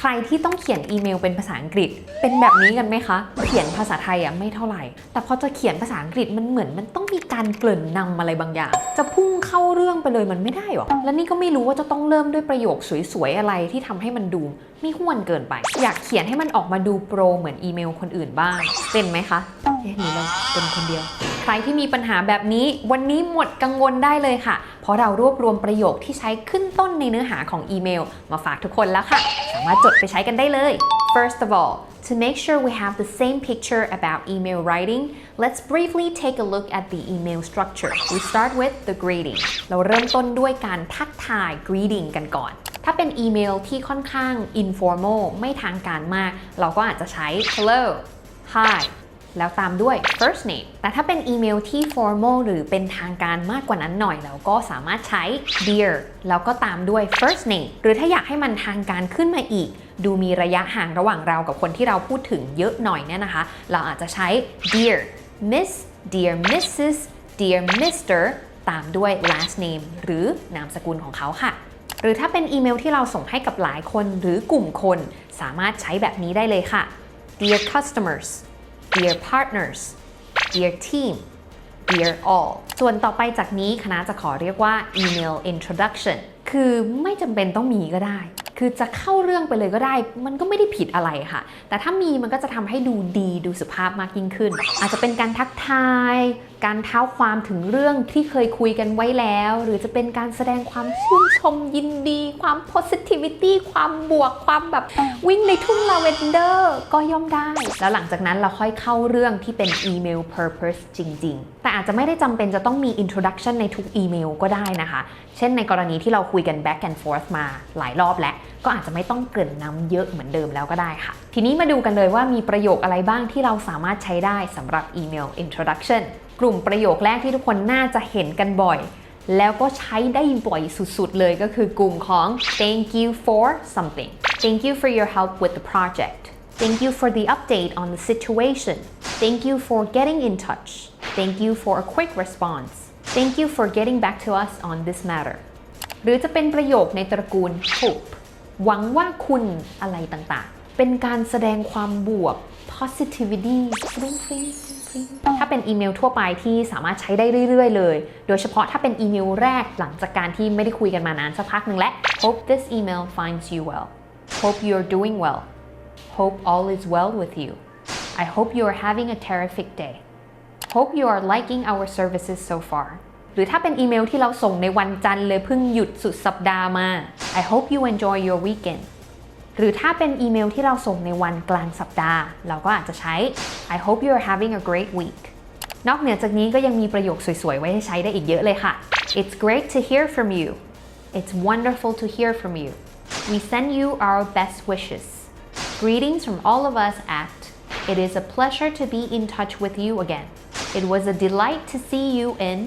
ใครที่ต้องเขียนอีเมลเป็นภาษาอังกฤษ เป็นแบบนี้กันไหมคะ เขียนภาษาไทยอะไม่เท่าไหร่ แต่พอจะเขียนภาษาอังกฤษมันเหมือนมันต้องมีการเกริ่นนำอะไรบางอย่าง จะพุ่งเข้าเรื่องไปเลยมันไม่ได้หรอ และนี่ก็ไม่รู้ว่าจะต้องเริ่มด้วยประโยคสวยๆอะไรที่ทำให้มันดูไม่ห้วนเกินไป อยากเขียนให้มันออกมาดูโปรเหมือนอีเมลคนอื่นบ้าง เป็นไหมคะเอ๊ะหรือเราเป็นคนเดียว รที่มีปัญหาแบบนี้ วันนี้หมดกังวลได้เลยค่ะ เพราะเรารวบรวมประโยคที่ใช้ขึ้นต้นในเนื้อหาของอีเมล มาฝากทุกคนแล้วค่ะ สามารถจดไปใช้กันได้เลย First of all to make sure we have the same picture about email writing let's briefly take a look at the email structure we start with the greeting เราเริ่มต้นด้วยการทักทาย greeting กันก่อนถ้าเป็นอีเมลที่ค่อนข้าง informal ไม่ทางการมาก เราก็อาจจะใช้ hello hi แล้วตามด้วย first name แต่ถ้าเป็นอีเมลที่ formal หรือเป็นทางการมากกว่านั้นหน่อยเราก็สามารถใช้ dear แล้วก็ตามด้วย first name หรือถ้าอยากให้มันทางการขึ้นมาอีก ดูมีระยะห่างระหว่างเรากับคนที่เราพูดถึงเยอะหน่อยเนี่ยนะคะ เราอาจจะใช้ dear miss dear mrs dear mr ตามด้วย last name หรือนามสกุลของเขาค่ะ หรือถ้าเป็นอีเมลที่เราส่งให้กับหลายคนหรือกลุ่มคน สามารถใช้แบบนี้ได้เลยค่ะ Dear customers Dear partners Dear team Dear all ส่วนต่อไปจากนี้คณะจะขอเรียกว่า email introduction คือไม่จำเป็นต้องมีก็ได้ คือจะเข้าเรื่องไปเลยก็ได้ มันก็ไม่ได้ผิดอะไรค่ะ แต่ถ้ามีมันก็จะทำให้ดูดีดูสุภาพมากยิ่งขึ้น อาจจะเป็นการทักทาย การเท้าความถึงเรื่องที่เคยคุยกันไว้แล้ว หรือจะเป็นการแสดงความชื่นชมยินดี ความ positivity ความบวกความแบบวิ่งในทุ่งลาเวนเดอร์ก็ย่อมได้ แล้วหลังจากนั้นเราค่อยเข้าเรื่องที่เป็น email purpose จริง ๆ แต่อาจจะไม่ได้จำเป็นจะต้องมี introduction ในทุกอีเมลก็ได้นะคะ เช่นในกรณีที่เราคุยกัน back and forth มาหลายรอบแล้วก็อาจจะไม่ต้องเกริ่นนำเยอะเหมือนเดิมแล้วก็ได้ค่ะ ทีนี้มาดูกันเลยว่ามีประโยคอะไรบ้างที่เราสามารถใช้ได้สำหรับอีเมล introduction กลุ่มประโยคแรกที่ทุกคนน่าจะเห็นกันบ่อย แล้วก็ใช้ได้บ่อยสุดๆเลยก็คือกลุ่มของ thank you for something thank you for your help with the project thank you for the update on the situation thank you for getting in touch thank you for a quick response thank you for getting back to us on this matter หรือจะเป็นประโยคในตระกูล hope หวังว่าคุณอะไรต่างๆ เป็นการแสดงความบวก positivity ฟรุ้งฟริ้งฟริ้งถ้าเป็นอีเมลทั่วไปที่สามารถใช้ได้เรื่อย ๆ เลย โดยเฉพาะถ้าเป็นอีเมลแรกหลังจากการที่ไม่ได้คุยกันมานานสักพักหนึ่งและ hope this email finds you well hope you're doing well hope all is well with you I hope you are having a terrific day hope you are liking our services so far รือถ้าเป็นอีเมลที่เราส่งในวันจันทร์เลยเพิ่งหยุดสุดสัปดาห์มา I hope you enjoy your weekend หรือถ้าเป็นอีเมลที่เราส่งในวันกลางสัปดาห์ เราก็อาจจะใช้ I hope you are having a great week นอกเหนือจากนี้ก็ยังมีประโยคสวยๆ ไว้ให้ใช้ได้อีกเยอะเลยค่ะ It's great to hear from you It's wonderful to hear from you We send you our best wishes Greetings from all of us at It is a pleasure to be in touch with you again It was a delight to see you in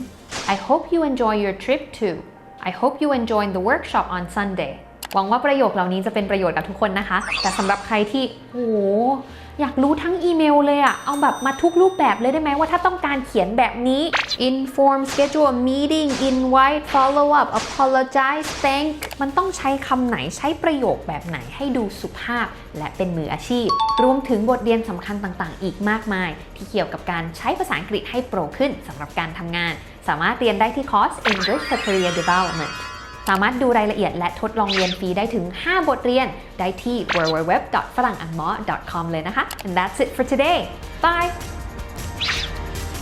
I hope you enjoy your trip too. I hope you enjoy the workshop on Sunday หวังว่าประโยคเหล่านี้จะเป็นประโยชน์กับทุกคนนะคะ แต่สำหรับใครที่โอ้โหอยากรู้ทั้งอีเมลเลยอะเอาแบบมาทุกรูปแบบเลยได้ไหมว่าถ้าต้องการเขียนแบบนี้ inform schedule a meeting invite follow up apologize thank มันต้องใช้คำไหนใช้ประโยคแบบไหนให้ดูสุภาพ และเป็นมืออาชีพ รวมถึงบทเรียนสำคัญต่างๆ อีกมากมาย ที่เกี่ยวกับการใช้ภาษาอังกฤษให้โปรขึ้นสำหรับการทำงาน สามารถเรียนได้ที่คอร์ส English for Career Development สามารถดูรายละเอียดและทดลองเรียนฟรีได้ถึง 5 บทเรียน ได้ที่ www.frangangmo.com เลยนะคะ and that's it for today bye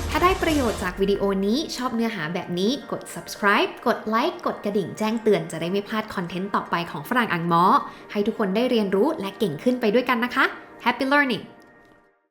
ถ้าได้ประโยชน์จากวิดีโอนี้ชอบเนื้อหาแบบนี้กด subscribe กดไลค์กดกระดิ่งแจ้งเตือนจะได้ไม่พลาดคอนเทนต์ต่อไปของฝรั่งอังมอให้ทุกคนได้เรียนรู้และเก่งขึ้นไปด้วยกันนะคะ Happy learning